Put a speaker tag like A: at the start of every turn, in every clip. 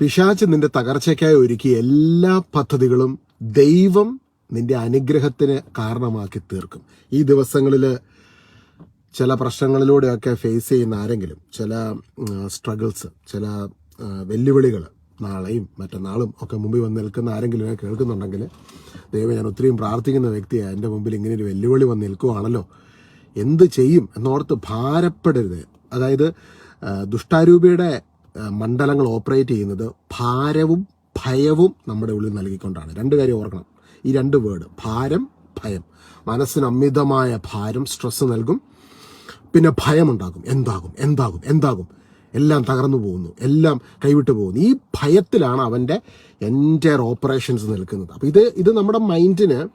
A: പിശാച്ച് നിന്റെ തകർച്ചയ്ക്കായി ഒരുക്കിയ എല്ലാ പദ്ധതികളും ദൈവം നിന്റെ അനുഗ്രഹത്തിന് കാരണമാക്കി തീർക്കും. ഈ ദിവസങ്ങളിൽ ചില പ്രശ്നങ്ങളിലൂടെയൊക്കെ ഫേസ് ചെയ്യുന്ന ആരെങ്കിലും ചില സ്ട്രഗിൾസ് ചില വെല്ലുവിളികൾ നാളെയും മറ്റന്നാളും ഒക്കെ മുമ്പിൽ വന്ന് നിൽക്കുന്ന ആരെങ്കിലും കേൾക്കുന്നുണ്ടെങ്കിൽ ദൈവം ഞാൻ ഒത്തിരിയും പ്രാർത്ഥിക്കുന്ന വ്യക്തിയാണ് എന്റെ മുമ്പിൽ ഇങ്ങനെ ഒരു വെല്ലുവിളി വന്ന് നിൽക്കുവാണല്ലോ. എന്ത് ചെയ്യും എന്നോർത്ത് ഭാരപ്പെടരുത്. അതായത് ദുഷ്ടാരൂപിയുടെ മണ്ഡലങ്ങൾ ഓപ്പറേറ്റ് ചെയ്യുന്നത് ഭാരവും ഭയവും നമ്മുടെ ഉള്ളിൽ നൽകിക്കൊണ്ടാണ്. രണ്ട് കാര്യം ഓർക്കണം. ഈ രണ്ട് വേർഡ് ഭാരം ഭയം. മനസ്സിന് അമിതമായ ഭാരം സ്ട്രെസ് നൽകും. പിന്നെ ഭയമുണ്ടാകും. എന്താകും? എന്താകും? എന്താകും? എല്ലാം തകർന്നു പോകുന്നു. എല്ലാം കൈവിട്ടു പോകുന്നു. ഈ ഭയത്തിലാണ് അവന്റെ എന്റയർ ഓപ്പറേഷൻസ് നിൽക്കുന്നത്. അപ്പോൾ ഇത് ഇത് നമ്മുടെ മൈൻഡിന്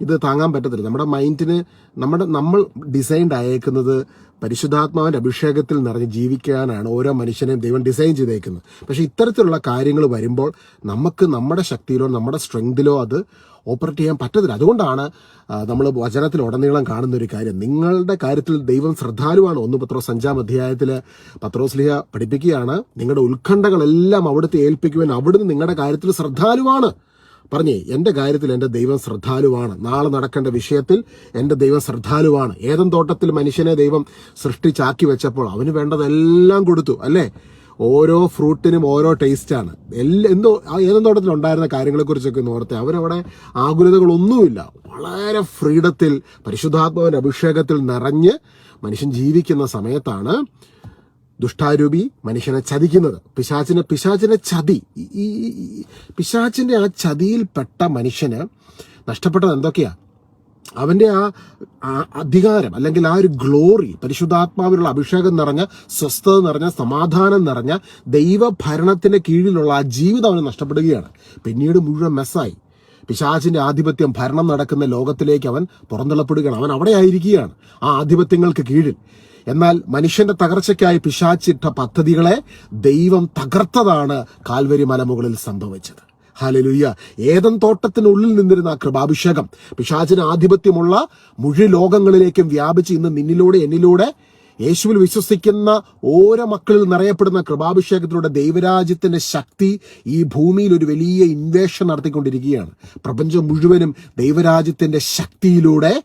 A: ഇത് താങ്ങാൻ പറ്റത്തില്ല. നമ്മുടെ മൈൻഡിന് നമ്മുടെ നമ്മൾ ഡിസൈൻഡ് അയക്കുന്നത് പരിശുദ്ധാത്മാവിന്റെ അഭിഷേകത്തിൽ നിറഞ്ഞ് ജീവിക്കാനാണ് ഓരോ മനുഷ്യനെയും ദൈവം ഡിസൈൻ ചെയ്തേക്കുന്നത്. പക്ഷേ ഇത്തരത്തിലുള്ള കാര്യങ്ങൾ വരുമ്പോൾ നമുക്ക് നമ്മുടെ ശക്തിയിലോ നമ്മുടെ സ്ട്രെങ്തിലോ അത് ഓപ്പറേറ്റ് ചെയ്യാൻ പറ്റത്തില്ല. അതുകൊണ്ടാണ് നമ്മൾ വചനത്തിൽ ഉടനീളം കാണുന്ന ഒരു കാര്യം. നിങ്ങളുടെ കാര്യത്തിൽ ദൈവം ശ്രദ്ധാലുവാണ്. ഒന്ന് പത്രോസ് അഞ്ചാം അധ്യായത്തിൽ പത്രോസ്ലിഹ പഠിപ്പിക്കുകയാണ്. നിങ്ങളുടെ ഉത്കണ്ഠകളെല്ലാം അവിടുത്തെ ഏൽപ്പിക്കുവാൻ അവിടുന്ന് നിങ്ങളുടെ കാര്യത്തിൽ ശ്രദ്ധാലുവാണ്. പറഞ്ഞേ എന്റെ കാര്യത്തിൽ എന്റെ ദൈവം ശ്രദ്ധാലുവാണ്. നാളെ നടക്കേണ്ട വിഷയത്തിൽ എന്റെ ദൈവം ശ്രദ്ധാലുവാണ്. ഏതൻ തോട്ടത്തിൽ മനുഷ്യനെ ദൈവം സൃഷ്ടിച്ചാക്കി വെച്ചപ്പോൾ അവന് വേണ്ടതെല്ലാം കൊടുത്തു അല്ലേ? ഓരോ ഫ്രൂട്ടിനും ഓരോ ടേസ്റ്റാണ് എല്ലാ എന്തോ ആ തോട്ടത്തിൽ ഉണ്ടായിരുന്ന കാര്യങ്ങളെക്കുറിച്ചൊക്കെ ഒന്ന് ഓർത്തെ. അവരവിടെ ആകുലതകളൊന്നുമില്ല. വളരെ ഫ്രീഡത്തിൽ പരിശുദ്ധാത്മാവിന്റെ അഭിഷേകത്തിൽ നിറഞ്ഞ് മനുഷ്യൻ ജീവിക്കുന്ന സമയത്താണ് ദുഷ്ടാരൂപി മനുഷ്യനെ ചതിക്കുന്നത്. പിശാചിനെ പിശാചിനെ ചതി. ഈ- പിശാചിന്റെ ആ ചതിയിൽപ്പെട്ട മനുഷ്യന് നഷ്ടപ്പെട്ടത് എന്തൊക്കെയാ? അവന്റെ ആ അധികാരം അല്ലെങ്കിൽ ആ ഒരു ഗ്ലോറി പരിശുദ്ധാത്മാവിനുള്ള അഭിഷേകം നിറഞ്ഞ സ്വസ്ഥത നിറഞ്ഞ സമാധാനം നിറഞ്ഞ ദൈവഭരണത്തിന്റെ കീഴിലുള്ള ആ ജീവിതം അവന് നഷ്ടപ്പെടുകയാണ്. പിന്നീട് മുഴുവൻ മെസ്സായി. പിശാചിന്റെ ആധിപത്യം ഭരണം നടക്കുന്ന ലോകത്തിലേക്ക് അവൻ പുറന്തള്ളപ്പെടുകയാണ്. അവൻ അവിടെ ആയിരിക്കുകയാണ് ആ ആധിപത്യങ്ങൾക്ക് കീഴിൽ. എന്നാൽ മനുഷ്യന്റെ തകർച്ചയ്ക്കായി പിശാച്ചിട്ട പദ്ധതികളെ ദൈവം തകർത്തതാണ് കാൽവരി മലമുകളിൽ സംഭവിച്ചത്. ഹാലലുയ്യ ഏതൻ തോട്ടത്തിനുള്ളിൽ നിന്നിരുന്ന ആ കൃപാഭിഷേകം പിശാചിന് ആധിപത്യമുള്ള മുഴു ലോകങ്ങളിലേക്കും വ്യാപിച്ച് ഇന്ന് നിന്നിലൂടെ എന്നിലൂടെ യേശുവിൽ വിശ്വസിക്കുന്ന ഓരോ മക്കളിൽ നിറയപ്പെടുന്ന കൃപാഭിഷേകത്തിലൂടെ ദൈവരാജ്യത്തിന്റെ ശക്തി ഈ ഭൂമിയിൽ ഒരു വലിയ ഇൻവേഷൻ നടത്തിക്കൊണ്ടിരിക്കുകയാണ്. പ്രപഞ്ചം മുഴുവനും ദൈവരാജ്യത്തിന്റെ ശക്തിയിലൂടെ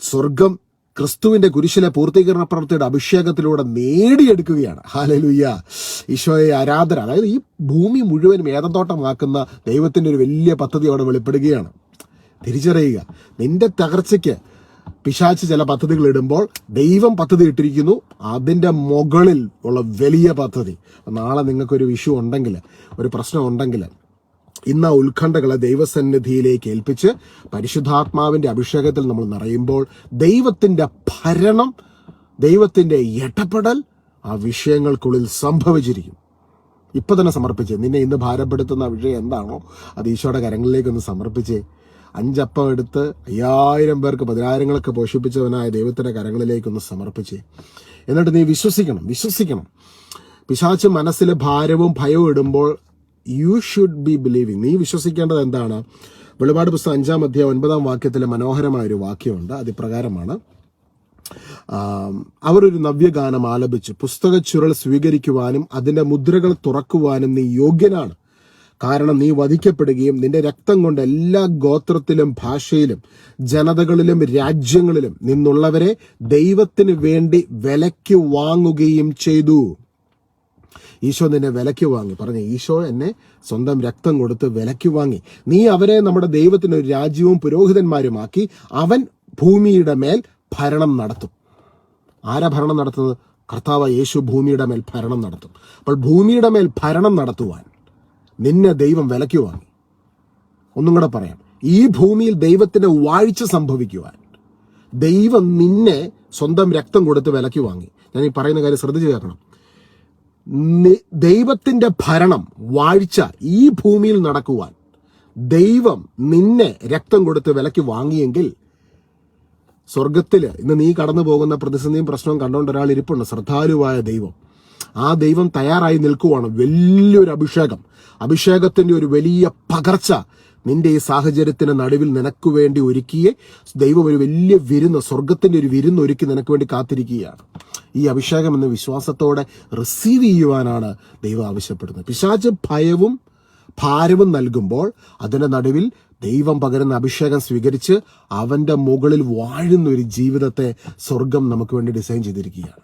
A: സ്വർഗം ക്രിസ്തുവിന്റെ കുരിശിലെ പൂർത്തീകരണ പ്രവൃത്തിയുടെ അഭിഷേകത്തിലൂടെ നേടിയെടുക്കുകയാണ്. ഹാലലുയ്യ ഈശോയെ ആരാധന. അതായത് ഈ ഭൂമി മുഴുവനും ഏതന്തോട്ടമാക്കുന്ന ദൈവത്തിന്റെ ഒരു വലിയ പദ്ധതി അവിടെ വെളിപ്പെടുകയാണ്. തിരിച്ചറിയുക. നിന്റെ തകർച്ചയ്ക്ക് പിശാച്ച് ചില പദ്ധതികൾ ഇടുമ്പോൾ ദൈവം പദ്ധതി ഇട്ടിരിക്കുന്നു. അതിന്റെ മുകളിൽ ഉള്ള വലിയ പദ്ധതി. നാളെ നിങ്ങൾക്കൊരു വിഷു ഉണ്ടെങ്കിൽ ഒരു പ്രശ്നം ഉണ്ടെങ്കിൽ ഇന്ന് ആ ഉത്കണ്ഠകളെ ദൈവസന്നിധിയിലേക്ക് ഏൽപ്പിച്ച് പരിശുദ്ധാത്മാവിന്റെ അഭിഷേകത്തിൽ നമ്മൾ നിറയുമ്പോൾ ദൈവത്തിന്റെ ഭരണം ദൈവത്തിന്റെ ഇടപെടൽ ആ വിഷയങ്ങൾക്കുള്ളിൽ സംഭവിച്ചിരിക്കും. ഇപ്പം തന്നെ സമർപ്പിച്ചേ. നിന്നെ ഇന്ന് ഭാരപ്പെടുത്തുന്ന വിഷയം എന്താണോ അത് ഈശോയുടെ കരങ്ങളിലേക്കൊന്ന് സമർപ്പിച്ചേ. അഞ്ചപ്പം എടുത്ത് അയ്യായിരം പേർക്ക് പതിനായിരങ്ങളൊക്കെ പോഷിപ്പിച്ചവനായ ദൈവത്തിന്റെ കരങ്ങളിലേക്കൊന്ന് സമർപ്പിച്ചേ. എന്നിട്ട് നീ വിശ്വസിക്കണം വിശ്വസിക്കണം. പിശാച്ച് മനസ്സിൽ ഭാരവും ഭയവും ഇടുമ്പോൾ യു ഷുഡ് ബി ബിലീവിങ് നീ വിശ്വസിക്കേണ്ടത് എന്താണ്? വെളിപാട് പുസ്തകം അഞ്ചാം അധ്യായം ഒൻപതാം വാക്യത്തിലെ മനോഹരമായ ഒരു വാക്യമുണ്ട്. അത് ഇപ്രകാരമാണ് അവർ ഒരു നവ്യഗാനം ആലപിച്ച്. പുസ്തക ചുരുൾ സ്വീകരിക്കുവാനും അതിന്റെ മുദ്രകൾ തുറക്കുവാനും നീ യോഗ്യനാണ്. കാരണം നീ വധിക്കപ്പെടുകയും നിന്റെ രക്തം കൊണ്ട് എല്ലാ ഗോത്രത്തിലും ഭാഷയിലും ജനതകളിലും രാജ്യങ്ങളിലും നിന്നുള്ളവരെ ദൈവത്തിന് വേണ്ടി വിലയ്ക്ക് വാങ്ങുകയും ചെയ്തു. ഈശോ നിന്നെ വിലയ്ക്ക് വാങ്ങി. പറഞ്ഞു ഈശോ എന്നെ സ്വന്തം രക്തം കൊടുത്ത് വിലയ്ക്ക് വാങ്ങി. നീ അവരെ നമ്മുടെ ദൈവത്തിന് ഒരു രാജ്യവും പുരോഹിതന്മാരുമാക്കി അവൻ ഭൂമിയുടെ മേൽ ഭരണം നടത്തും. ആരാ ഭരണം നടത്തുന്നത്? കർത്താവ് യേശു ഭൂമിയുടെ മേൽ ഭരണം നടത്തും. അപ്പോൾ ഭൂമിയുടെ മേൽ ഭരണം നടത്തുവാൻ നിന്നെ ദൈവം വിലയ്ക്ക് വാങ്ങി. ഒന്നും കൂടെ പറയാം. ഈ ഭൂമിയിൽ ദൈവത്തിന്റെ വാഴ്ച സംഭവിക്കുവാൻ ദൈവം നിന്നെ സ്വന്തം രക്തം കൊടുത്ത് വിലയ്ക്ക് വാങ്ങി. ഞാൻ ഈ പറയുന്ന കാര്യം ശ്രദ്ധിച്ചു കേൾക്കണം. ദൈവത്തിന്റെ ഭരണം വാഴ്ച ഈ ഭൂമിയിൽ നടക്കുവാൻ ദൈവം നിന്നെ രക്തം കൊടുത്ത് വിലയ്ക്ക് വാങ്ങിയെങ്കിൽ സ്വർഗത്തിൽ ഇന്ന് നീ കടന്നു പോകുന്ന പ്രതിസന്ധിയും പ്രശ്നവും കണ്ടുകൊണ്ട് ഒരാൾ ഇരിപ്പുണ്ട്. ശ്രദ്ധാലുവായ ദൈവം. ആ ദൈവം തയ്യാറായി നിൽക്കുവാണ്. വലിയൊരു അഭിഷേകം. അഭിഷേകത്തിന്റെ ഒരു വലിയ പകർച്ച നിന്റെ ഈ സാഹചര്യത്തിന് നടുവിൽ നിനക്ക് വേണ്ടി ഒരുക്കിയേ. ദൈവം ഒരു വലിയ വിരുന്ന് സ്വർഗത്തിന്റെ ഒരു വിരുന്ന് ഒരുക്കി നിനക്ക് വേണ്ടി കാത്തിരിക്കുകയാണ്. ഈ അഭിഷേകം എന്ന വിശ്വാസത്തോടെ റിസീവ് ചെയ്യുവാനാണ് ദൈവം ആവശ്യപ്പെടുന്നത്. പിശാച് ഭയവും ഭാരവും നൽകുമ്പോൾ അതിന്റെ നടുവിൽ ദൈവം പകരുന്ന അഭിഷേകം സ്വീകരിച്ച് അവന്റെ മുകളിൽ വാഴുന്ന ഒരു ജീവിതത്തെ സ്വർഗം നമുക്ക് വേണ്ടി ഡിസൈൻ ചെയ്തിരിക്കുകയാണ്.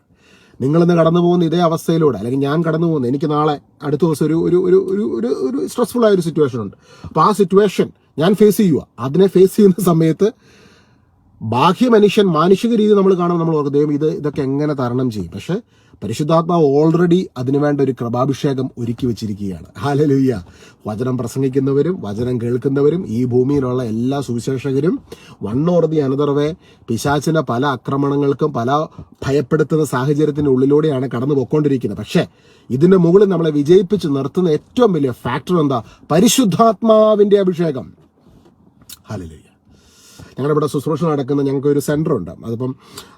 A: നിങ്ങളിന്ന് കടന്നു പോകുന്ന ഇതേ അവസ്ഥയിലൂടെ അല്ലെങ്കിൽ ഞാൻ കടന്നു പോകുന്ന എനിക്ക് നാളെ അടുത്ത ദിവസം ഒരു ഒരു ഒരു ഒരു ഒരു ഒരു സ്ട്രെസ്ഫുൾ ആയ ഒരു സിറ്റുവേഷൻ ഉണ്ട്. അപ്പോൾ ആ സിറ്റുവേഷൻ ഞാൻ ഫേസ് ചെയ്യുക അതിനെ ഫേസ് ചെയ്യുന്ന സമയത്ത് ബാഹ്യ മനുഷ്യൻ മാനുഷിക രീതി നമ്മൾ കാണുമ്പോൾ നമ്മൾ ഓർക്കും ദൈവം ഇത് ഇതൊക്കെ എങ്ങനെ തരണം ചെയ്യും? പക്ഷെ പരിശുദ്ധാത്മാവ് ഓൾറെഡി അതിനുവേണ്ട ഒരു കൃപാഭിഷേകം ഒരുക്കി വെച്ചിരിക്കുകയാണ്. ഹാലലുയ്യ വചനം പ്രസംഗിക്കുന്നവരും വചനം കേൾക്കുന്നവരും ഈ ഭൂമിയിലുള്ള എല്ലാ സുവിശേഷകരും one or the or the another way പിശാച്ചിന്റെ പല ആക്രമണങ്ങൾക്കും പല ഭയപ്പെടുത്തുന്ന സാഹചര്യത്തിന്റെ ഉള്ളിലൂടെയാണ് കടന്നു പോയിക്കൊണ്ടിരിക്കുന്നത് പക്ഷേ ഇതിന്റെ മുകളിൽ നമ്മളെ വിജയിപ്പിച്ച് നിർത്തുന്ന ഏറ്റവും വലിയ ഫാക്ടർ എന്താ? പരിശുദ്ധാത്മാവിന്റെ അഭിഷേകം. ഹാലലുയ്യ ഞങ്ങളുടെ ഇവിടെ ശുശ്രൂഷ നടക്കുന്ന ഞങ്ങൾക്ക് ഒരു സെന്റർ ഉണ്ട് അതിപ്പം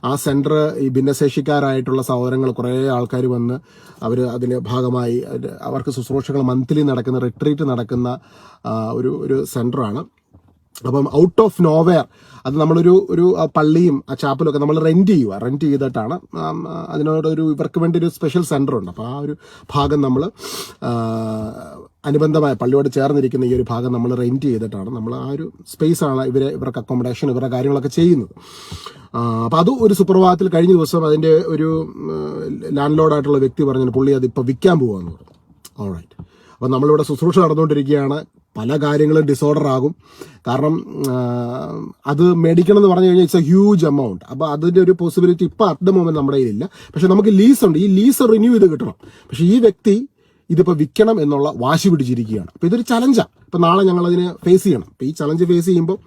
A: ആ സെന്റർ ഈ ഭിന്നശേഷിക്കാരായിട്ടുള്ള സഹോദരങ്ങൾ കുറേ ആൾക്കാർ വന്ന് അവർ അതിന് ഭാഗമായി അവർക്ക് ശുശ്രൂഷകൾ മന്ത്ലി നടക്കുന്ന റിട്രീറ്റ് നടക്കുന്ന ഒരു ഒരു സെന്ററാണ്. അപ്പം ഔട്ട് ഓഫ് നോവെയർ അത് നമ്മളൊരു ഒരു പള്ളിയും ആ ചാപ്പലും ഒക്കെ നമ്മൾ റെന്റ് ചെയ്യുക റെന്റ് ചെയ്തിട്ടാണ് അതിനോടൊരു ഇവർക്ക് വേണ്ടി ഒരു സ്പെഷ്യൽ സെന്റർ ഉണ്ട് അപ്പോൾ ആ ഒരു ഭാഗം നമ്മൾ അനുബന്ധമായ പള്ളിയോട് ചേർന്നിരിക്കുന്ന ഈ ഒരു ഭാഗം നമ്മൾ റെന്റ് ചെയ്തിട്ടാണ്. നമ്മൾ ആ ഒരു സ്പേസ് ആണ് ഇവരെ ഇവർക്ക് അക്കോമഡേഷൻ ഇവരുടെ കാര്യങ്ങളൊക്കെ ചെയ്യുന്നത്. അപ്പോൾ അത് ഒരു സുപ്രഭാതത്തിൽ കഴിഞ്ഞ ദിവസം അതിന്റെ ഒരു ലാൻഡ് ലോഡായിട്ടുള്ള വ്യക്തി പറഞ്ഞു പുള്ളി അത് ഇപ്പോൾ വിൽക്കാൻ പോവാന്ന് പറഞ്ഞു. ഓൾറൈറ്റ് അപ്പോൾ നമ്മളിവിടെ ശുശ്രൂഷ നടന്നുകൊണ്ടിരിക്കുകയാണ്. പല കാര്യങ്ങളും ഡിസോർഡർ ആകും. കാരണം അത് മേടിക്കണം എന്ന് പറഞ്ഞു കഴിഞ്ഞാൽ ഇറ്റ്സ് എ ഹ്യൂജ് എമൗണ്ട് അപ്പോൾ അതിന്റെ ഒരു പോസിബിലിറ്റി ഇപ്പോൾ അറ്റ് ദ മൊമെന്റ് നമ്മുടെ കയ്യിലില്ല. പക്ഷേ നമുക്ക് ലീസ് ഉണ്ട്. ഈ ലീസ് റിന്യൂ ചെയ്ത് കിട്ടണം. പക്ഷേ ഈ വ്യക്തി ഇതിപ്പോൾ വിൽക്കണം എന്നുള്ള വാശി പിടിച്ചിരിക്കുകയാണ്. അപ്പോൾ ഇതൊരു ചലഞ്ചാണ് ഇപ്പം നാളെ ഞങ്ങൾ അതിന് ഫേസ് ചെയ്യണം. അപ്പോൾ ഈ ചലഞ്ച് ഫേസ് ചെയ്യുമ്പോൾ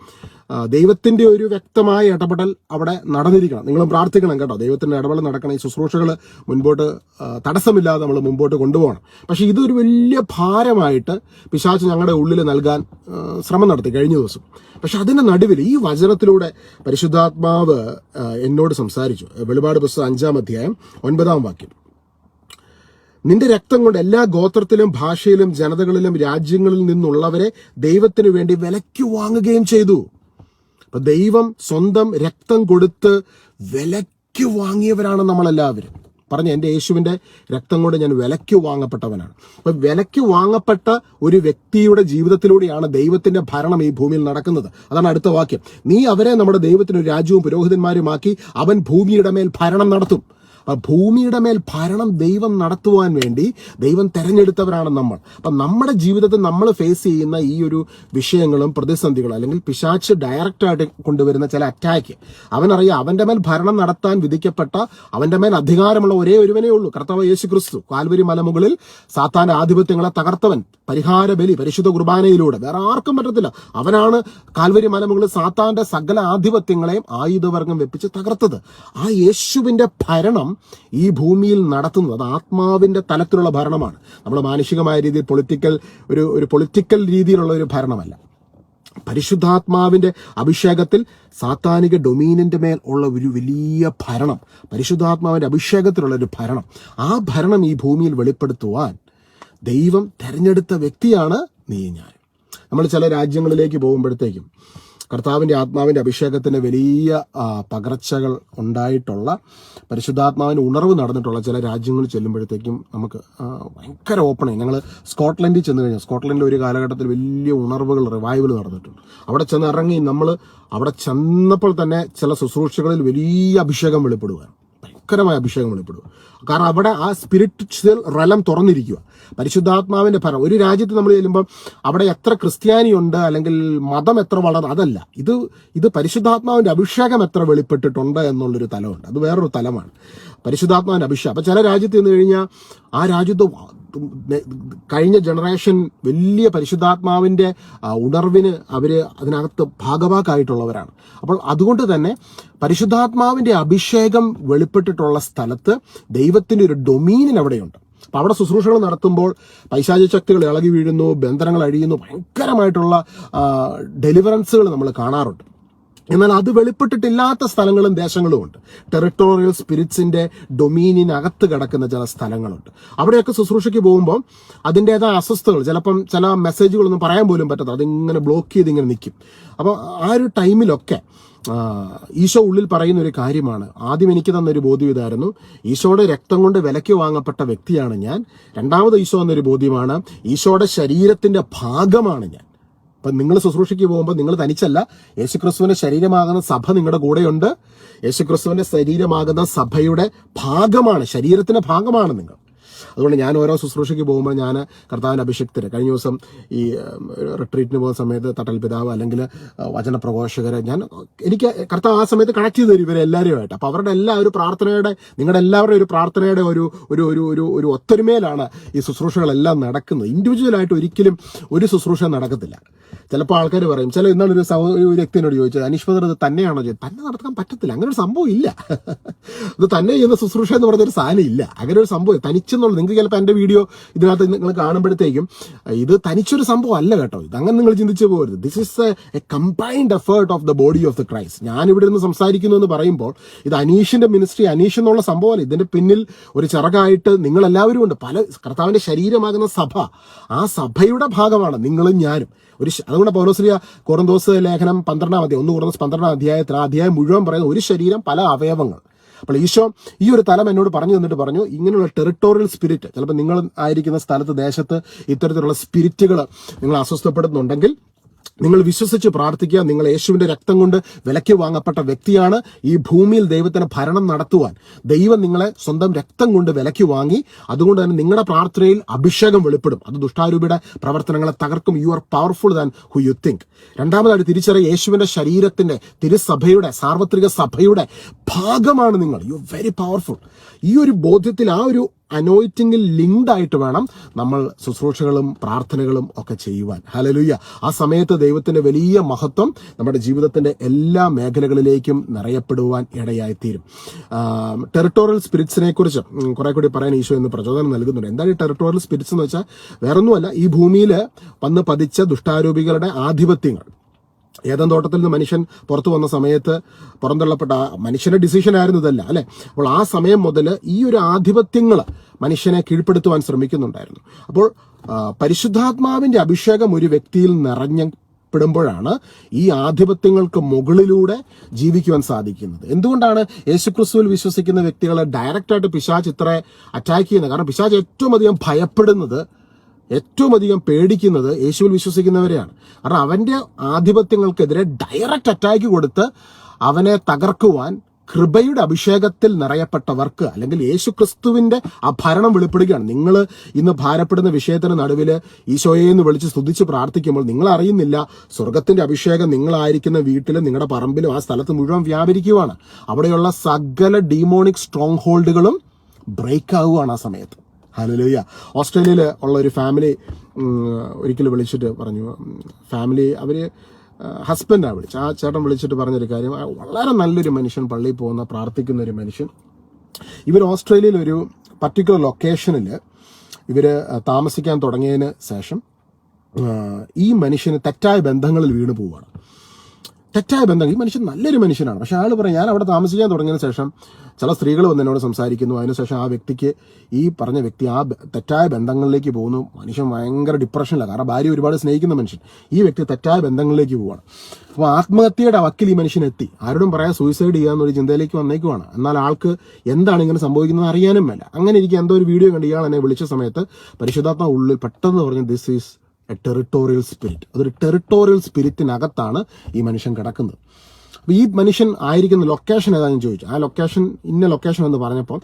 A: ദൈവത്തിന്റെ ഒരു വ്യക്തമായ ഇടപെടൽ അവിടെ നടന്നിരിക്കണം. നിങ്ങളും പ്രാർത്ഥിക്കണം കേട്ടോ. ദൈവത്തിന്റെ ഇടപെടൽ നടക്കണം. ഈ ശുശ്രൂഷകൾ മുൻപോട്ട് തടസ്സമില്ലാതെ നമ്മൾ മുമ്പോട്ട് കൊണ്ടുപോകണം. പക്ഷേ ഇതൊരു വലിയ ഭാരമായിട്ട് പിശാച്ച് ഞങ്ങളുടെ ഉള്ളിൽ നൽകാൻ ശ്രമം നടത്തി കഴിഞ്ഞ ദിവസം. പക്ഷെ അതിന്റെ നടുവിൽ ഈ വചനത്തിലൂടെ പരിശുദ്ധാത്മാവ് എന്നോട് സംസാരിച്ചു. വെളിപാട് പുസ്തകം അഞ്ചാം അധ്യായം ഒൻപതാം വാക്യം. നിന്റെ രക്തം കൊണ്ട് എല്ലാ ഗോത്രത്തിലും ഭാഷയിലും ജനതകളിലും രാജ്യങ്ങളിൽ നിന്നുള്ളവരെ ദൈവത്തിനു വേണ്ടി വിലയ്ക്ക് വാങ്ങുകയും ചെയ്തു. അപ്പൊ ദൈവം സ്വന്തം രക്തം കൊടുത്ത് വിലയ്ക്ക് വാങ്ങിയവരാണ് നമ്മളെല്ലാവരും. പറഞ്ഞു എന്റെ യേശുവിന്റെ രക്തം കൊണ്ട് ഞാൻ വിലയ്ക്ക് വാങ്ങപ്പെട്ടവനാണ്. അപ്പൊ വിലയ്ക്ക് വാങ്ങപ്പെട്ട ഒരു വ്യക്തിയുടെ ജീവിതത്തിലൂടെയാണ് ദൈവത്തിന്റെ ഭരണം ഈ ഭൂമിയിൽ നടക്കുന്നത്. അതാണ് അടുത്ത വാക്യം. നീ അവരെ നമ്മുടെ ദൈവത്തിന് രാജ്യവും പുരോഹിതന്മാരുമാക്കി അവൻ ഭൂമിയുടെ മേൽ ഭരണം നടത്തും. ഭൂമിയുടെ മേൽ ഭരണം ദൈവം നടത്തുവാൻ വേണ്ടി ദൈവം തെരഞ്ഞെടുത്തവരാണ് നമ്മൾ. അപ്പം നമ്മുടെ ജീവിതത്തിൽ നമ്മൾ ഫേസ് ചെയ്യുന്ന ഈ ഒരു വിഷയങ്ങളും പ്രതിസന്ധികളും അല്ലെങ്കിൽ പിശാച്ച് ഡയറക്റ്റായിട്ട് കൊണ്ടുവരുന്ന ചില അറ്റാക്ക് അവനറിയാം അവന്റെ മേൽ ഭരണം നടത്താൻ വിധിക്കപ്പെട്ട അവന്റെ മേൽ അധികാരമുള്ള ഒരേ ഒരുവനേ ഉള്ളൂ. കർത്താവ് യേശു ക്രിസ്തു കാൽവരി മലമുകളിൽ സാത്താന്റെ ആധിപത്യങ്ങളെ തകർത്തവൻ. പരിഹാര ബലി പരിശുദ്ധ കുർബാനയിലൂടെ. വേറെ ആർക്കും പറ്റത്തില്ല. അവനാണ് കാൽവരി മലമുകളിൽ സാത്താന്റെ സകല ആധിപത്യങ്ങളെയും ആയുധവർഗം വെപ്പിച്ച് തകർത്തത്. ആ യേശുവിന്റെ ഭരണം ഈ ഭൂമിയിൽ നടത്തുന്നത് അത് ആത്മാവിന്റെ തലത്തിലുള്ള ഭരണമാണ്. നമ്മൾ മാനുഷികമായ രീതിയിൽ പൊളിറ്റിക്കൽ ഒരു ഒരു പൊളിറ്റിക്കൽ രീതിയിലുള്ള ഒരു ഭരണമല്ല. പരിശുദ്ധാത്മാവിന്റെ അഭിഷേകത്തിൽ സാത്താനിക ഡൊമീനിന്റെ മേൽ ഉള്ള ഒരു വലിയ ഭരണം പരിശുദ്ധാത്മാവിന്റെ അഭിഷേകത്തിലുള്ള ഒരു ഭരണം. ആ ഭരണം ഈ ഭൂമിയിൽ വെളിപ്പെടുത്തുവാൻ ദൈവം തിരഞ്ഞെടുത്ത വ്യക്തിയാണ് നീ ഞാൻ. നമ്മൾ ചില രാജ്യങ്ങളിലേക്ക് പോകുമ്പോഴത്തേക്കും കർത്താവിന്റെ ആത്മാവിന്റെ അഭിഷേകത്തിന് വലിയ പകർച്ചകൾ ഉണ്ടായിട്ടുള്ള പരിശുദ്ധാത്മാവിന് ഉണർവ് നടന്നിട്ടുള്ള ചില രാജ്യങ്ങളിൽ ചെല്ലുമ്പോഴത്തേക്കും നമുക്ക് ഭയങ്കര ഓപ്പണിങ് ഞങ്ങൾ സ്കോട്ട്ലൻഡിൽ ചെന്ന് കഴിഞ്ഞാൽ സ്കോട്ട്ലൻഡിൽ ഒരു കാലഘട്ടത്തിൽ വലിയ ഉണർവുകൾ റിവൈവൽ നടന്നിട്ടുണ്ട്. അവിടെ ചെന്ന് ഇറങ്ങി നമ്മൾ അവിടെ ചെന്നപ്പോൾ തന്നെ ചില ശുശ്രൂഷകളിൽ വലിയ അഭിഷേകം വെളിപ്പെടുകയാണ് ഭയങ്കരമായ അഭിഷേകം വെളിപ്പെടും കാരണം അവിടെ ആ സ്പിരിച്വൽ റലം തുറന്നിരിക്കുക. പരിശുദ്ധാത്മാവിന്റെ ഫലം ഒരു രാജ്യത്ത് നമ്മൾ ചെല്ലുമ്പോൾ അവിടെ എത്ര ക്രിസ്ത്യാനിയുണ്ട് അല്ലെങ്കിൽ മതം എത്ര വളർന്നു അതല്ല. ഇത് ഇത് പരിശുദ്ധാത്മാവിന്റെ അഭിഷേകം എത്ര വെളിപ്പെട്ടിട്ടുണ്ട് എന്നുള്ളൊരു തലമുണ്ട്. അത് വേറൊരു തലമാണ്. പരിശുദ്ധാത്മാവിന്റെ അഭിഷേകം. അപ്പൊ ചില രാജ്യത്ത് നിന്ന് കഴിഞ്ഞാൽ ആ രാജ്യത്ത് കഴിഞ്ഞ ജനറേഷൻ വലിയ പരിശുദ്ധാത്മാവിന്റെ ഉണർവിന് അവർ അതിനകത്ത് ഭാഗവാക്കായിട്ടുള്ളവരാണ്. അപ്പോൾ അതുകൊണ്ട് തന്നെ പരിശുദ്ധാത്മാവിന്റെ അഭിഷേകം വെളിപ്പെട്ടിട്ടുള്ള സ്ഥലത്ത് ദൈവത്തിന്റെ ഒരു ഡൊമീനിൻ അവിടെയുണ്ട്. അപ്പം അവിടെ ശുശ്രൂഷകൾ നടത്തുമ്പോൾ പൈശാചി ശക്തികൾ ഇളകി വീഴുന്നു ബന്ധനങ്ങൾ അഴിയുന്നു ഭയങ്കരമായിട്ടുള്ള ഡെലിവറൻസുകൾ നമ്മൾ കാണാറുണ്ട്. എന്നാൽ അത് വെളിപ്പെട്ടിട്ടില്ലാത്ത സ്ഥലങ്ങളും ദേശങ്ങളും ഉണ്ട് ടെറിട്ടോറിയൽ സ്പിരിറ്റ്സിന്റെ ഡൊമീനിനകത്ത് കിടക്കുന്ന ചില സ്ഥലങ്ങളുണ്ട്. അവിടെയൊക്കെ ശുശ്രൂഷയ്ക്ക് പോകുമ്പോൾ അതിന്റെതായ അസ്വസ്ഥതകൾ ചിലപ്പം ചില മെസ്സേജുകളൊന്നും പറയാൻ പോലും പറ്റത്തില്ല. അതിങ്ങനെ ബ്ലോക്ക് ചെയ്ത് ഇങ്ങനെ നിൽക്കും. അപ്പോൾ ആ ഒരു ടൈമിലൊക്കെ ഈശോ ഉള്ളിൽ പറയുന്ന ഒരു കാര്യമാണ്. ആദ്യം എനിക്ക് തന്നൊരു ബോധ്യം ഇതായിരുന്നു. ഈശോയുടെ രക്തം കൊണ്ട് വിലയ്ക്ക് വാങ്ങപ്പെട്ട വ്യക്തിയാണ് ഞാൻ. രണ്ടാമത് ഈശോ എന്നൊരു ബോധ്യമാണ്. ഈശോയുടെ ശരീരത്തിന്റെ ഭാഗമാണ് ഞാൻ. അപ്പൊ നിങ്ങൾ ശുശ്രൂഷയ്ക്ക് പോകുമ്പോൾ നിങ്ങൾ തനിച്ചല്ല യേശുക്രിസ്തുവിന്റെ ശരീരമാകുന്ന സഭ നിങ്ങളുടെ കൂടെയുണ്ട്. യേശുക്രിസ്തുവിന്റെ ശരീരമാകുന്ന സഭയുടെ ഭാഗമാണ് ശരീരത്തിന്റെ ഭാഗമാണ് നിങ്ങൾ. അതുകൊണ്ട് ഞാൻ ഓരോ ശുശ്രൂഷയ്ക്ക് പോകുമ്പോൾ ഞാൻ കർത്താവിന്റെ അഭിഷിക്തര്. കഴിഞ്ഞ ദിവസം ഈ റിട്രീറ്റിന് പോകുന്ന സമയത്ത് തട്ടൽ പിതാവ് അല്ലെങ്കിൽ വചന പ്രഘോഷകരെ ഞാൻ എനിക്ക് കർത്താവ് ആ സമയത്ത് കണക്ട് ചെയ്ത് തരും ഇവരെ എല്ലാവരുമായിട്ട്. അപ്പോൾ അവരുടെ എല്ലാ ഒരു പ്രാർത്ഥനയുടെ നിങ്ങളുടെ എല്ലാവരുടെയും ഒരു പ്രാർത്ഥനയുടെ ഒരു ഒരു ഒരു ഒരു ഒരു ഒത്തൊരുമയിലാണ് ഈ ശുശ്രൂഷകളെല്ലാം നടക്കുന്നത്. ഇൻഡിവിജ്വലായിട്ട് ഒരിക്കലും ഒരു ശുശ്രൂഷ നടക്കത്തില്ല. ചിലപ്പോൾ ആൾക്കാർ പറയും ചില ഇന്നാണ് ഒരു സഹോ ഒരു ചോദിച്ചത് അനീഷ് ബദർ ഇത് തന്നെയാണോ ചോദിച്ചത് തന്നെ നടത്താൻ പറ്റത്തില്ല. അങ്ങനെ ഒരു സംഭവം ഇല്ല. ഇത് തന്നെ ചെയ്യുന്ന ശുശ്രൂഷ എന്ന് പറഞ്ഞൊരു സാധനം ഇല്ല. അങ്ങനെ ഒരു സംഭവം തനിച്ചെന്നുള്ളത് നിങ്ങൾക്ക് ചിലപ്പോൾ എന്റെ വീഡിയോ ഇതിനകത്ത് നിങ്ങൾ കാണുമ്പോഴത്തേക്കും ഇത് തനിച്ചൊരു സംഭവം അല്ല കേട്ടോ. ഇത് അങ്ങനെ നിങ്ങൾ ചിന്തിച്ചു പോകരുത്. This is a combined effort of the body of the Christ ഞാൻ ഇവിടെ നിന്ന് സംസാരിക്കുന്നു എന്ന് പറയുമ്പോൾ ഇത് അനീഷിന്റെ മിനിസ്ട്രി അനീഷ് എന്നുള്ള സംഭവമല്ല. ഇതിന്റെ പിന്നിൽ ഒരു ചിറകായിട്ട് നിങ്ങളെല്ലാവരും ഉണ്ട്. പല കർത്താവിന്റെ ശരീരമാകുന്ന സഭ ആ സഭയുടെ ഭാഗമാണ് നിങ്ങളും ഞാനും. ഒരു അതുകൊണ്ട് പൗലോസ്ലിയ കുറന്തോസ് ലേഖനം പന്ത്രണ്ടാം അധ്യായം ഒന്ന് കുറന്തോസ് പന്ത്രണ്ടാം അധ്യായത്തിൽ ആ അധ്യായം മുഴുവൻ പറയുന്ന ഒരു ശരീരം പല അവയവങ്ങൾ. അപ്പോൾ ഈശോ ഈ ഒരു തലം എന്നോട് പറഞ്ഞു തന്നിട്ട് പറഞ്ഞു ഇങ്ങനെയുള്ള ടെറിട്ടോറിയൽ സ്പിരിറ്റ് ചിലപ്പോൾ നിങ്ങൾ ആയിരിക്കുന്ന സ്ഥലത്ത് ദേശത്ത് ഇത്തരത്തിലുള്ള സ്പിരിറ്റുകൾ നിങ്ങൾ അസ്വസ്ഥപ്പെടുന്നുണ്ടെങ്കിൽ നിങ്ങൾ വിശ്വസിച്ച് പ്രാർത്ഥിക്കുക. നിങ്ങൾ യേശുവിന്റെ രക്തം കൊണ്ട് വിലയ്ക്ക് വാങ്ങപ്പെട്ട വ്യക്തിയാണ്. ഈ ഭൂമിയിൽ ദൈവത്തിന് ഭരണം നടത്തുവാൻ ദൈവം നിങ്ങളെ സ്വന്തം രക്തം കൊണ്ട് വിലയ്ക്ക് വാങ്ങി. അതുകൊണ്ട് തന്നെ നിങ്ങളുടെ പ്രാർത്ഥനയിൽ അഭിഷേകം വെളിപ്പെടും. അത് ദുഷ്ടാരൂപിയുടെ പ്രവർത്തനങ്ങളെ തകർക്കും. You are powerful than who you think രണ്ടാമതായിട്ട് തിരിച്ചറിയ യേശുവിന്റെ ശരീരത്തിന്റെ തിരുസഭയുടെ സാർവത്രിക സഭയുടെ ഭാഗമാണ് നിങ്ങൾ. യു വെരി പവർഫുൾ ഈ ഒരു ബോധ്യത്തിൽ ആ ഒരു അനോയിറ്റിംഗിൽ ലിങ്ക്ഡ് ആയിട്ട് വേണം നമ്മൾ ശുശ്രൂഷകളും പ്രാർത്ഥനകളും ഒക്കെ ചെയ്യുവാൻ. ഹലലുയ്യ ആ സമയത്ത് ദൈവത്തിന്റെ വലിയ മഹത്വം നമ്മുടെ ജീവിതത്തിന്റെ എല്ലാ മേഖലകളിലേക്കും നിറയപ്പെടുവാൻ ഇടയായിത്തീരും. ടെറിട്ടോറിയൽ സ്പിരിറ്റ്സിനെ കുറിച്ച് കുറെ കൂടി പറയാൻ ഈശോ എന്ന് പ്രചോദനം നൽകുന്നുണ്ട്. എന്താണ് ഈ ടെറിട്ടോറിയൽ സ്പിരിറ്റ്സ് എന്ന് വെച്ചാൽ വേറൊന്നുമല്ല ഈ ഭൂമിയിൽ വന്ന് പതിച്ച ദുഷ്ടാരൂപികളുടെ ആധിപത്യങ്ങൾ. ഏതൻ തോട്ടത്തിൽ നിന്ന് മനുഷ്യൻ പുറത്തു വന്ന സമയത്ത് പുറന്തള്ളപ്പെട്ട മനുഷ്യന്റെ ഡിസിഷൻ ആയിരുന്നു ഇതല്ല അല്ലെ? അപ്പോൾ ആ സമയം മുതൽ ഈ ഒരു ആധിപത്യങ്ങൾ മനുഷ്യനെ കീഴ്പ്പെടുത്തുവാൻ ശ്രമിക്കുന്നുണ്ടായിരുന്നു. അപ്പോൾ പരിശുദ്ധാത്മാവിന്റെ അഭിഷേകം ഒരു വ്യക്തിയിൽ നിറഞ്ഞ പ്പെടുമ്പോഴാണ് ഈ ആധിപത്യങ്ങൾക്ക് മുകളിലൂടെ ജീവിക്കുവാൻ സാധിക്കുന്നത്. എന്തുകൊണ്ടാണ് യേശുക്രിസ്തുവിൽ വിശ്വസിക്കുന്ന വ്യക്തികളെ ഡയറക്റ്റായിട്ട് പിശാച്ച് ഇത്ര അറ്റാക്ക് ചെയ്യുന്നത്? കാരണം പിശാച്ച് ഏറ്റവും അധികം ഭയപ്പെടുന്നത് ഏറ്റവും അധികം പേടിക്കുന്നത് യേശുവിൽ വിശ്വസിക്കുന്നവരെയാണ്. കാരണം അവന്റെ ആധിപത്യങ്ങൾക്കെതിരെ ഡയറക്റ്റ് അറ്റാക്ക് കൊടുത്ത് അവനെ തകർക്കുവാൻ കൃപയുടെ അഭിഷേകത്തിൽ നിറയപ്പെട്ടവർക്ക് അല്ലെങ്കിൽ യേശു ക്രിസ്തുവിന്റെ ആ ഭരണം വെളിപ്പെടുകയാണ്. നിങ്ങൾ ഇന്ന് ഭാരപ്പെടുന്ന വിഷയത്തിന് നടുവിൽ ഈശോയെ എന്ന് വിളിച്ച് സ്തുതിച്ച് പ്രാർത്ഥിക്കുമ്പോൾ നിങ്ങൾ അറിയുന്നില്ല സ്വർഗത്തിന്റെ അഭിഷേകം നിങ്ങളായിരിക്കുന്ന വീട്ടിലും നിങ്ങളുടെ പറമ്പിലും ആ സ്ഥലത്ത് മുഴുവൻ വ്യാപരിക്കുവാണ്. അവിടെയുള്ള സകല ഡീമോണിക് സ്ട്രോങ് ഹോൾഡുകളും ബ്രേക്ക് ആവുകയാണ് ആ സമയത്ത്. ഹലലുയ്യ ഓസ്ട്രേലിയയിൽ ഉള്ള ഒരു ഫാമിലി ഒരിക്കൽ വിളിച്ചിട്ട് പറഞ്ഞു. ഫാമിലി അവർ ഹസ്ബൻഡാണ് വിളിച്ചത്. ആ ചേട്ടൻ വിളിച്ചിട്ട് പറഞ്ഞൊരു കാര്യം വളരെ നല്ലൊരു മനുഷ്യൻ പള്ളിയിൽ പോകുന്ന പ്രാർത്ഥിക്കുന്ന ഒരു മനുഷ്യൻ. ഇവർ ഓസ്ട്രേലിയയിൽ ഒരു പർട്ടിക്കുലർ ലൊക്കേഷനിൽ ഇവർ താമസിക്കാൻ തുടങ്ങിയതിന് ശേഷം ഈ മനുഷ്യന് തെറ്റായ ബന്ധങ്ങളിൽ വീണു പോവുകയാണ്. തെറ്റായ ബന്ധങ്ങൾ. ഈ മനുഷ്യൻ നല്ലൊരു മനുഷ്യനാണ്. പക്ഷെ അയാൾ പറയും ഞാൻ അവിടെ താമസിക്കാൻ തുടങ്ങിയതിന് ശേഷം ചില സ്ത്രീകൾ വന്ന് എന്നോട് സംസാരിക്കുന്നു. അതിനുശേഷം ആ വ്യക്തിക്ക് ഈ പറഞ്ഞ വ്യക്തി ആ തെറ്റായ ബന്ധങ്ങളിലേക്ക് പോകുന്നു. മനുഷ്യൻ ഭയങ്കര ഡിപ്രഷനിലാണ് കാരണം ഭാര്യ ഒരുപാട് സ്നേഹിക്കുന്ന മനുഷ്യൻ. ഈ വ്യക്തി തെറ്റായ ബന്ധങ്ങളിലേക്ക് പോവുകയാണ് അപ്പോൾ ആത്മഹത്യയുടെ വക്കിൽ ഈ മനുഷ്യൻ എത്തി. ആരോടും പറയാൻ സൂയിസൈഡ് ചെയ്യാമെന്നൊരു ചിന്തയിലേക്ക് വന്നേക്കുവാണ്. എന്നാൽ ആൾക്ക് എന്താണ് ഇങ്ങനെ സംഭവിക്കുന്നത് അറിയാനും വേണ്ട അങ്ങനെ എനിക്ക് എന്തോ ഒരു വീഡിയോ കണ്ട് ഇയാൾ എന്നെ വിളിച്ച സമയത്ത് പരിശുദ്ധാത്മ ഉള്ളിൽ പെട്ടെന്ന് പറഞ്ഞു ദിസ് ഈസ് ടെറിട്ടോറിയൽ സ്പിരിറ്റ്. അതൊരു ടെറിട്ടോറിയൽ സ്പിരിറ്റിനകത്താണ് ഈ മനുഷ്യൻ കിടക്കുന്നത്. അപ്പോൾ ഈ മനുഷ്യൻ ആയിരിക്കുന്ന ലൊക്കേഷൻ ഏതാണെന്ന് ചോദിച്ചു ആ ലൊക്കേഷൻ ഇന്ന ലൊക്കേഷൻ എന്ന് പറഞ്ഞപ്പോൾ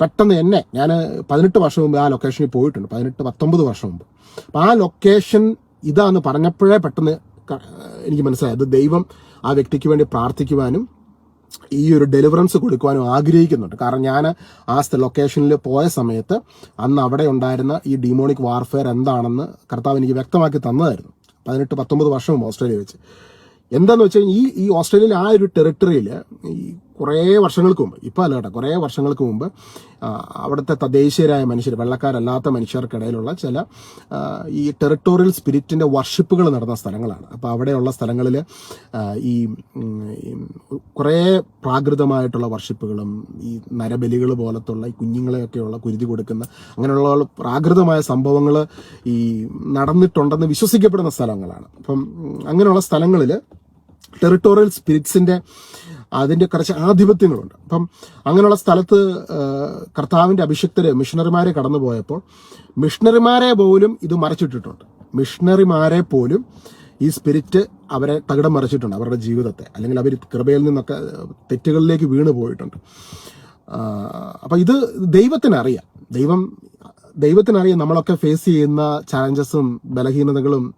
A: പെട്ടെന്ന് എന്നെ ഞാൻ പതിനെട്ട് വർഷം മുമ്പ് ആ ലൊക്കേഷനിൽ പോയിട്ടുണ്ട് പതിനെട്ട് പത്തൊമ്പത് വർഷം മുമ്പ്. അപ്പോൾ ആ ലൊക്കേഷൻ ഇതാന്ന് പറഞ്ഞപ്പോഴേ പെട്ടെന്ന് എനിക്ക് മനസ്സിലായത് ദൈവം ആ വ്യക്തിക്ക് വേണ്ടി പ്രാർത്ഥിക്കുവാനും ഈ ഒരു ഡെലിവറൻസ് കൊടുക്കുവാനും ആഗ്രഹിക്കുന്നുണ്ട്. കാരണം ഞാൻ ആ ലൊക്കേഷനിൽ പോയ സമയത്ത് അന്ന് അവിടെ ഉണ്ടായിരുന്ന ഈ ഡിമോണിക് വാർഫെയർ എന്താണെന്ന് കർത്താവ് എനിക്ക് വ്യക്തമാക്കി തന്നതായിരുന്നു. പതിനെട്ട് പത്തൊമ്പത് വർഷം ഓസ്ട്രേലിയ വെച്ച്. എന്താന്ന് വെച്ചാൽ ഈ ഈ ഓസ്ട്രേലിയയിലെ ആ ഒരു ടെറിട്ടറിയിൽ ഈ കുറേ വർഷങ്ങൾക്ക് മുമ്പ് ഇപ്പം അല്ല കേട്ടോ കുറേ വർഷങ്ങൾക്ക് മുമ്പ് അവിടുത്തെ തദ്ദേശീയരായ മനുഷ്യർ വെള്ളക്കാരല്ലാത്ത മനുഷ്യർക്കിടയിലുള്ള ചില ഈ ടെറിട്ടോറിയൽ സ്പിരിറ്റിന്റെ വർഷിപ്പുകൾ നടന്ന സ്ഥലങ്ങളാണ്. അപ്പോൾ അവിടെയുള്ള സ്ഥലങ്ങളിൽ ഈ കുറേ പ്രാകൃതമായിട്ടുള്ള വർഷിപ്പുകളും ഈ നരബലികൾ പോലത്തുള്ള ഈ കുഞ്ഞുങ്ങളെയൊക്കെയുള്ള കുരുതി കൊടുക്കുന്ന അങ്ങനെയുള്ള പ്രാകൃതമായ സംഭവങ്ങൾ ഈ നടന്നിട്ടുണ്ടെന്ന് വിശ്വസിക്കപ്പെടുന്ന സ്ഥലങ്ങളാണ്. അപ്പം അങ്ങനെയുള്ള സ്ഥലങ്ങളിൽ ടെറിട്ടോറിയൽ സ്പിരിറ്റ്സിന്റെ അതിന്റെ കുറച്ച് ആധിപത്യങ്ങളുണ്ട്. അപ്പം അങ്ങനെയുള്ള സ്ഥലത്ത് കർത്താവിന്റെ അഭിഷിക്തര് മിഷണറിമാരെ കടന്നു പോയപ്പോൾ മിഷണറിമാരെ പോലും ഇത് മറച്ചിട്ടിട്ടുണ്ട്. മിഷണറിമാരെ പോലും ഈ സ്പിരിറ്റ് അവരെ തകിടം മറിച്ചിട്ടുണ്ട് അവരുടെ ജീവിതത്തെ. അല്ലെങ്കിൽ അവർ കൃപയിൽ നിന്നൊക്കെ തെറ്റുകളിലേക്ക് വീണ് പോയിട്ടുണ്ട്. അപ്പം ഇത് ദൈവത്തിനറിയാം. ദൈവം ദൈവത്തിനറിയാം നമ്മളൊക്കെ ഫേസ് ചെയ്യുന്ന ചാലഞ്ചസും ബലഹീനതകളും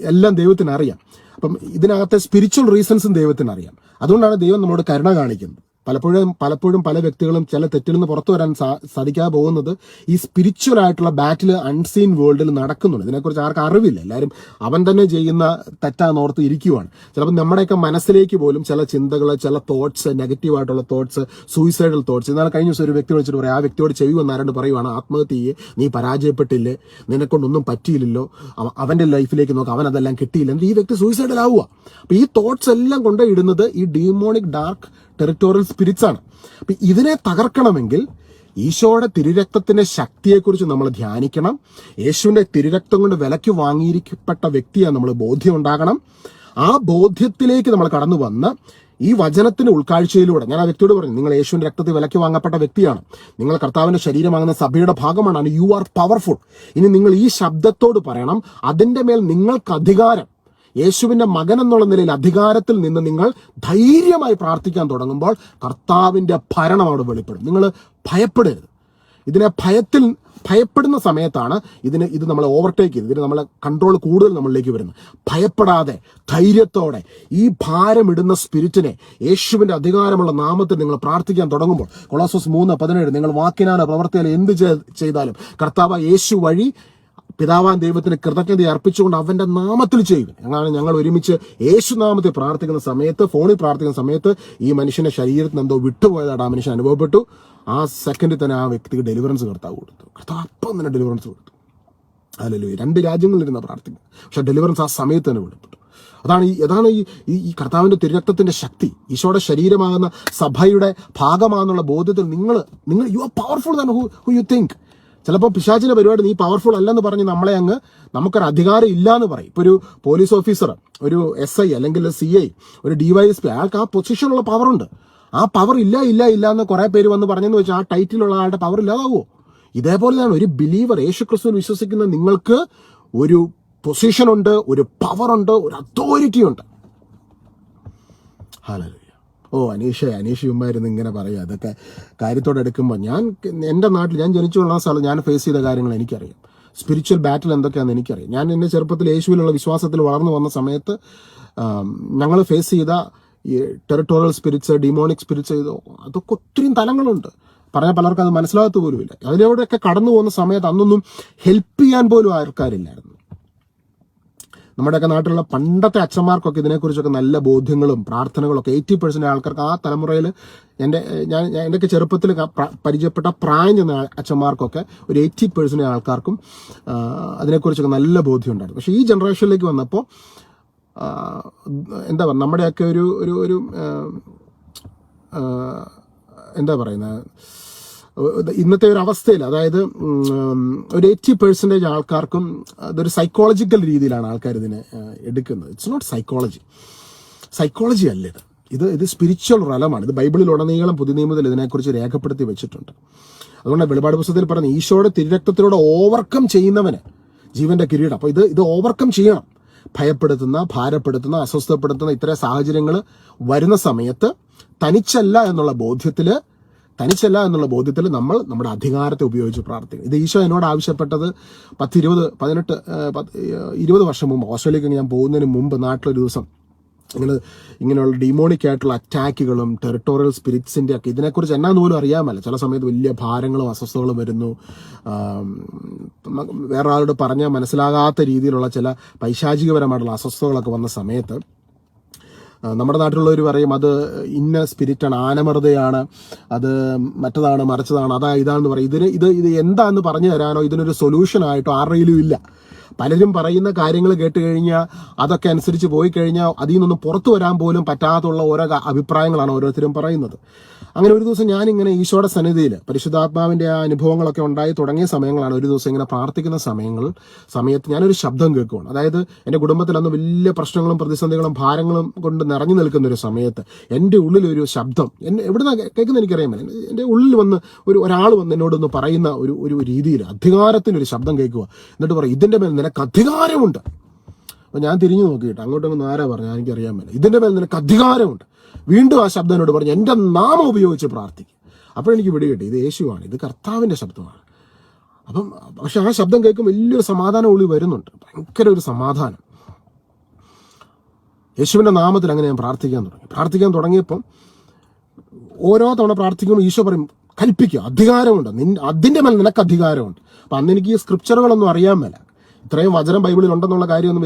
A: എല്ലാം ദൈവത്തിന് അറിയാം അപ്പം ഇതിനകത്തെ സ്പിരിച്വൽ റീസൺസും ദൈവത്തിന് അറിയാം അതുകൊണ്ടാണ് ദൈവം നമ്മളോട് കരുണ കാണിക്കുന്നത്. പലപ്പോഴും പലപ്പോഴും പല വ്യക്തികളും ചില തെറ്റിൽ നിന്ന് പുറത്തു വരാൻ സാ- സാധിക്കാതെ പോകുന്നത് ഈ സ്പിരിച്വൽ ആയിട്ടുള്ള ബാറ്റിൽ അൺസീൻ വേൾഡിൽ നടക്കുന്നുണ്ട്. ഇതിനെക്കുറിച്ച് ആർക്കും അറിവില്ല. എല്ലാവരും അവൻ തന്നെ ചെയ്യുന്ന തെറ്റാന്നോർത്ത് ഇരിക്കുവാണ്. ചിലപ്പോൾ നമ്മുടെയൊക്കെ മനസ്സിലേക്ക് പോലും ചില ചിന്തകൾ ചില തോട്ട്സ് നെഗറ്റീവായിട്ടുള്ള തോട്ട്സ് സൂയിസൈഡൽ തോട്ട്സ് എന്നാൽ കഴിഞ്ഞ ദിവസം ഒരു വ്യക്തി വിളിച്ചിട്ട് പറയാം ആ വ്യക്തിയോട് ചെവി വന്നാരണ്ട് പറയുവാണ്? ആത്മഹത്യ ചെയ്യേ നീ പരാജയപ്പെട്ടില്ലേ? നിന്നെക്കൊണ്ടൊന്നും പറ്റിയില്ലല്ലോ. അവന്റെ ലൈഫിലേക്ക് നോക്കാം അവൻ അതെല്ലാം കിട്ടിയില്ല. ഈ വ്യക്തി സൂയിസൈഡൽ ആവുക അപ്പൊ ഈ തോട്ട്സ് എല്ലാം കൊണ്ട് ഇടുന്നത് ഈ ഡീമോണിക് ഡാർക്ക് ടെറിട്ടോറിയൽ സ്പിരിറ്റ്സ് ആണ്. അപ്പം ഇതിനെ തകർക്കണമെങ്കിൽ ഈശോയുടെ തിരുരക്തത്തിന്റെ ശക്തിയെക്കുറിച്ച് നമ്മൾ ധ്യാനിക്കണം. യേശുവിന്റെ തിരുരക്തം കൊണ്ട് വിലയ്ക്ക് വാങ്ങിയിരിക്കപ്പെട്ട വ്യക്തിയാണ് നമ്മൾ ബോധ്യം ഉണ്ടാകണം ആ ബോധ്യത്തിലേക്ക് നമ്മൾ കടന്നു വന്ന് ഈ വചനത്തിന്റെ ഉൾക്കാഴ്ചയിലൂടെ ഞാൻ ആ വ്യക്തിയോട് പറഞ്ഞു നിങ്ങൾ യേശുവിന്റെ രക്തത്തിൽ വിലയ്ക്ക് വാങ്ങപ്പെട്ട വ്യക്തിയാണ്. നിങ്ങൾ കർത്താവിന്റെ ശരീരമാകുന്ന സഭയുടെ ഭാഗമാണ്. യു ആർ പവർഫുൾ ഇനി നിങ്ങൾ ഈ ശബ്ദത്തോട് പറയണം. അതിന്റെ മേൽ നിങ്ങൾക്ക് അധികാരം. യേശുവിന്റെ മകൻ എന്നുള്ള നിലയിൽ അധികാരത്തിൽ നിന്ന് നിങ്ങൾ ധൈര്യമായി പ്രാർത്ഥിക്കാൻ തുടങ്ങുമ്പോൾ കർത്താവിന്റെ ഭരണം അവിടെ വെളിപ്പെടും. നിങ്ങൾ ഭയപ്പെടരുത്. ഇതിനെ ഭയത്തിൽ ഭയപ്പെടുന്ന സമയത്താണ് ഇതിന് ഇത് നമ്മളെ ഓവർടേക്ക് ചെയ്ത് ഇതിന് നമ്മളെ കൺട്രോൾ കൂടുതൽ നമ്മളിലേക്ക് വരുന്നത്. ഭയപ്പെടാതെ ധൈര്യത്തോടെ ഈ ഭാരമിടുന്ന സ്പിരിറ്റിനെ യേശുവിന്റെ അധികാരമുള്ള നാമത്തിൽ നിങ്ങൾ പ്രാർത്ഥിക്കാൻ തുടങ്ങുമ്പോൾ കൊളോസോസ് മൂന്ന് പതിനേഴ് നിങ്ങൾ വാക്കിനാലോ പ്രവർത്തിയാലോ എന്ത് ചെയ്താലും കർത്താവ് യേശു വഴി പിതാവാൻ ദൈവത്തിന് കൃതജ്ഞത അർപ്പിച്ചുകൊണ്ട് അവന്റെ നാമത്തിൽ ചെയ്യും അങ്ങനെ ഞങ്ങൾ ഒരുമിച്ച് യേശു നാമത്തിൽ പ്രാർത്ഥിക്കുന്ന സമയത്ത് ഫോണിൽ പ്രാർത്ഥിക്കുന്ന സമയത്ത് ഈ മനുഷ്യന്റെ ശരീരത്തിന് എന്തോ വിട്ടുപോയതായിട്ട് ആ മനുഷ്യൻ അനുഭവപ്പെട്ടു. ആ സെക്കൻഡിൽ തന്നെ ആ വ്യക്തിക്ക് ഡെലിവറൻസ് കർത്താവ് കൊടുത്തു. കർത്താവ് അപ്പം തന്നെ ഡെലിവറൻസ് കൊടുത്തു. അല്ലല്ലോ രണ്ട് രാജ്യങ്ങളിലിരുന്ന പ്രാർത്ഥിക്കുന്നത് പക്ഷെ ഡെലിവറൻസ് ആ സമയത്ത് തന്നെ വെളിപ്പെട്ടു. അതാണ് ഈ അതാണ് ഈ ഈ- കർത്താവിന്റെ തിരുരക്തത്തിന്റെ ശക്തി. ഈശോയുടെ ശരീരമാകുന്ന സഭയുടെ ഭാഗമാകുന്നുള്ള ബോധ്യത്തിൽ നിങ്ങൾ നിങ്ങൾ you are powerful than who who you think ചിലപ്പോൾ പിശാചിന്റെ പരിപാടി നീ പവർഫുൾ അല്ലെന്ന് പറഞ്ഞ് നമ്മളെ അങ്ങ് നമുക്കൊരു അധികാരം ഇല്ല എന്ന് പറയും. ഇപ്പൊ ഒരു പോലീസ് ഓഫീസർ ഒരു എസ് ഐ അല്ലെങ്കിൽ സി ഐ ഒരു ഡിവൈഎസ്പി അയാൾക്ക് ആ പൊസിഷനുള്ള പവറുണ്ട് ആ പവർ ഇല്ല ഇല്ല ഇല്ല എന്ന് കുറെ പേര് വന്ന് പറഞ്ഞെന്ന് വെച്ചാൽ ആ ടൈറ്റിലുള്ള ആളുടെ പവർ ഇല്ലാതാവോ? തന്നെ ഒരു ബിലീവർ യേശുക്രിസ്തുവിൽ വിശ്വസിക്കുന്ന നിങ്ങൾക്ക് ഒരു പൊസിഷനുണ്ട് ഒരു പവർ ഉണ്ട് ഒരു അതോറിറ്റി ഉണ്ട്. ഹല്ലേലൂയ ഓ അനീഷ അനീഷ ചുമ്മായിരുന്നു ഇങ്ങനെ പറയുക. അതൊക്കെ കാര്യത്തോടെ എടുക്കുമ്പോൾ ഞാൻ എന്റെ നാട്ടിൽ ഞാൻ ജനിച്ചു കൊള്ളുന്ന സ്ഥലം ഞാൻ ഫേസ് ചെയ്ത കാര്യങ്ങൾ എനിക്കറിയാം. സ്പിരിച്വൽ ബാറ്റിൽ എന്തൊക്കെയാണെന്ന് എനിക്കറിയാം. ഞാൻ എന്റെ ചെറുപ്പത്തിൽ യേശുവിലുള്ള വിശ്വാസത്തിൽ വളർന്നു വന്ന സമയത്ത് ഞങ്ങൾ ഫേസ് ചെയ്ത ഈ ടെറിട്ടോറിയൽ സ്പിരിറ്റ്സ് ഡിമോണിക് സ്പിരിറ്റ്സ് അതൊക്കെ ഒത്തിരി തലങ്ങളുണ്ട്. പറഞ്ഞാൽ പലർക്കും അത് മനസ്സിലാകത്ത് പോലുമില്ല. അതിലൂടെയൊക്കെ കടന്നു പോകുന്ന സമയത്ത് അന്നൊന്നും ഹെൽപ്പ് ചെയ്യാൻ പോലും ആൾക്കാരില്ലായിരുന്നു. നമ്മുടെയൊക്കെ നാട്ടിലുള്ള പണ്ടത്തെ അച്ഛന്മാർക്കൊക്കെ ഇതിനെക്കുറിച്ചൊക്കെ നല്ല ബോധ്യങ്ങളും പ്രാർത്ഥനകളൊക്കെ എയ്റ്റി പെർസെന്റ് ആൾക്കാർക്ക് ആ തലമുറയിൽ എന്റെ ഞാൻ എന്റെയൊക്കെ ചെറുപ്പത്തിൽ പരിചയപ്പെട്ട പ്രായം ചെന്ന അച്ഛന്മാർക്കൊക്കെ ഒരു എയ്റ്റി പെർസെന്റ് ആൾക്കാർക്കും അതിനെക്കുറിച്ചൊക്കെ നല്ല ബോധ്യം ഉണ്ടായിരുന്നു പക്ഷേ ഈ ജനറേഷനിലേക്ക് വന്നപ്പോൾ എന്താ പറയുക നമ്മുടെയൊക്കെ ഒരു ഒരു ഒരു എന്താ പറയുന്നത് ഇന്നത്തെ ഒരു അവസ്ഥയിൽ അതായത് ഒരു എയ്റ്റി പെർസെന്റേജ് ആൾക്കാർക്കും അതൊരു സൈക്കോളജിക്കൽ രീതിയിലാണ് ആൾക്കാർ ഇതിനെ എടുക്കുന്നത്. ഇറ്റ്സ് നോട്ട് സൈക്കോളജി സൈക്കോളജി അല്ല ഇത്. ഇത് ഇത് സ്പിരിച്വൽ റലമാണ് ഇത് ബൈബിളിൽ ഉടനീളം പുതിയ നിയമത്തിൽ ഇതിനെക്കുറിച്ച് രേഖപ്പെടുത്തി വെച്ചിട്ടുണ്ട്. അതുകൊണ്ട് വെളിപാട് പുസ്തകത്തിൽ പറഞ്ഞ ഈശോയുടെ തിരുരക്തത്തിലൂടെ ഓവർകം ചെയ്യുന്നവന് ജീവന്റെ കിരീടം. അപ്പോൾ ഇത് ഇത് ഓവർകം ചെയ്യണം. ഭയപ്പെടുത്തുന്ന ഭാരപ്പെടുത്തുന്ന അസ്വസ്ഥപ്പെടുത്തുന്ന ഇത്തരം സാഹചര്യങ്ങൾ വരുന്ന സമയത്ത് തനിച്ചല്ല എന്നുള്ള ബോധ്യത്തിൽ തനിച്ചല്ല എന്നുള്ള ബോധ്യത്തിൽ നമ്മൾ നമ്മുടെ അധികാരത്തെ ഉപയോഗിച്ച് പ്രാർത്ഥിക്കും ഇത് ഈശോ എന്നോട് ആവശ്യപ്പെട്ടത് പത്തിരുപത് പതിനെട്ട് ഇരുപത് വർഷം മുമ്പ് ഓസ്ട്രേലിയക്ക് ഞാൻ പോകുന്നതിന് മുമ്പ് നാട്ടിലൊരു ദിവസം ഇങ്ങനെ ഇങ്ങനെയുള്ള ഡിമോണിക് ആയിട്ടുള്ള അറ്റാക്കുകളും ടെറിട്ടോറിയൽ സ്പിരിറ്റ്സിന്റെ ഒക്കെ ഇതിനെക്കുറിച്ച് എന്നാന്ന് പോലും അറിയാമല്ല. ചില സമയത്ത് വലിയ ഭാരങ്ങളും അസ്വസ്ഥതകളും വരുന്നു. വേറെ പറഞ്ഞാൽ മനസ്സിലാകാത്ത രീതിയിലുള്ള ചില പൈശാചികപരമായിട്ടുള്ള അസ്വസ്ഥതകളൊക്കെ വന്ന സമയത്ത് നമ്മുടെ നാട്ടിലുള്ളവർ പറയും അത് ഇന്ന സ്പിരിറ്റാണ് ആനമർദ്ദയാണ് അത് മറ്റതാണ് മറിച്ചതാണ് അതാ ഇതാണെന്ന് പറയും. ഇതിന് ഇത് ഇത് എന്താന്ന് പറഞ്ഞു തരാനോ ഇതിനൊരു സൊല്യൂഷൻ ആയിട്ടോ ആരുടെയിലും ഇല്ല. പലരും പറയുന്ന കാര്യങ്ങൾ കേട്ട് കഴിഞ്ഞാൽ അതൊക്കെ അനുസരിച്ച് പോയി കഴിഞ്ഞാൽ അതിൽ നിന്നൊന്നും പുറത്തു വരാൻ പോലും പറ്റാത്തുള്ള ഓരോ അഭിപ്രായങ്ങളാണ് ഓരോരുത്തരും പറയുന്നത്. അങ്ങനെ ഒരു ദിവസം ഞാനിങ്ങനെ ഈശോയുടെ സന്നിധിയിൽ പരിശുദ്ധാത്മാവിന്റെ ആ അനുഭവങ്ങളൊക്കെ ഉണ്ടായി തുടങ്ങിയ സമയങ്ങളാണ് ഒരു ദിവസം ഇങ്ങനെ പ്രാർത്ഥിക്കുന്ന സമയങ്ങൾ സമയത്ത് ഞാനൊരു ശബ്ദം കേൾക്കുകയാണ് അതായത് എന്റെ കുടുംബത്തിൽ അന്ന് വലിയ പ്രശ്നങ്ങളും പ്രതിസന്ധികളും ഭാരങ്ങളും കൊണ്ട് നിറഞ്ഞു നിൽക്കുന്ന ഒരു സമയത്ത് എന്റെ ഉള്ളിൽ ഒരു ശബ്ദം എന്നെ എവിടുന്ന കേൾക്കുന്ന എനിക്കറിയാൻ പറ്റില്ല എന്റെ ഉള്ളിൽ വന്ന് ഒരു ഒരാൾ വന്ന് എന്നോടൊന്ന് പറയുന്ന ഒരു ഒരു രീതിയിൽ അധികാരത്തിനൊരു ശബ്ദം കേൾക്കുക എന്നിട്ട് പറയും ഇതിന്റെ മേൽ നിനക്ക് അധികാരമുണ്ട്. അപ്പോൾ ഞാൻ തിരിഞ്ഞു നോക്കിയിട്ട് അങ്ങോട്ടൊന്നും ആരാ പറഞ്ഞാൽ എനിക്കറിയാൻ പറ്റില്ല ഇതിന്റെ മേൽ നിനക്ക് അധികാരമുണ്ട്. വീണ്ടും ആ ശബ്ദം എന്നോട് പറഞ്ഞു എന്റെ നാമം ഉപയോഗിച്ച് പ്രാർത്ഥിക്കും. അപ്പോഴെനിക്ക് വിടുകിട്ടി ഇത് യേശുവാണ് ഇത് കർത്താവിന്റെ ശബ്ദമാണ്. അപ്പം പക്ഷെ ആ ശബ്ദം കേൾക്കും വലിയൊരു സമാധാനം ഉള്ളിൽ വരുന്നുണ്ട് ഭയങ്കര ഒരു സമാധാനം. യേശുവിന്റെ നാമത്തിൽ അങ്ങനെ ഞാൻ പ്രാർത്ഥിക്കാൻ തുടങ്ങി. പ്രാർത്ഥിക്കാൻ തുടങ്ങിയപ്പം ഓരോ തവണ പ്രാർത്ഥിക്കുമ്പോൾ ഈശോ പറയും കൽപ്പിക്കുക അധികാരമുണ്ട് നിൻ അതിന്റെ മേൽ നിനക്ക് അധികാരമുണ്ട്. അപ്പം അന്ന് എനിക്ക് ഈ സ്ക്രിപ്ചറുകളൊന്നും അറിയാൻ മേല. ഇത്രയും വചനം ബൈബിളിൽ ഉണ്ടെന്നുള്ള കാര്യമൊന്നും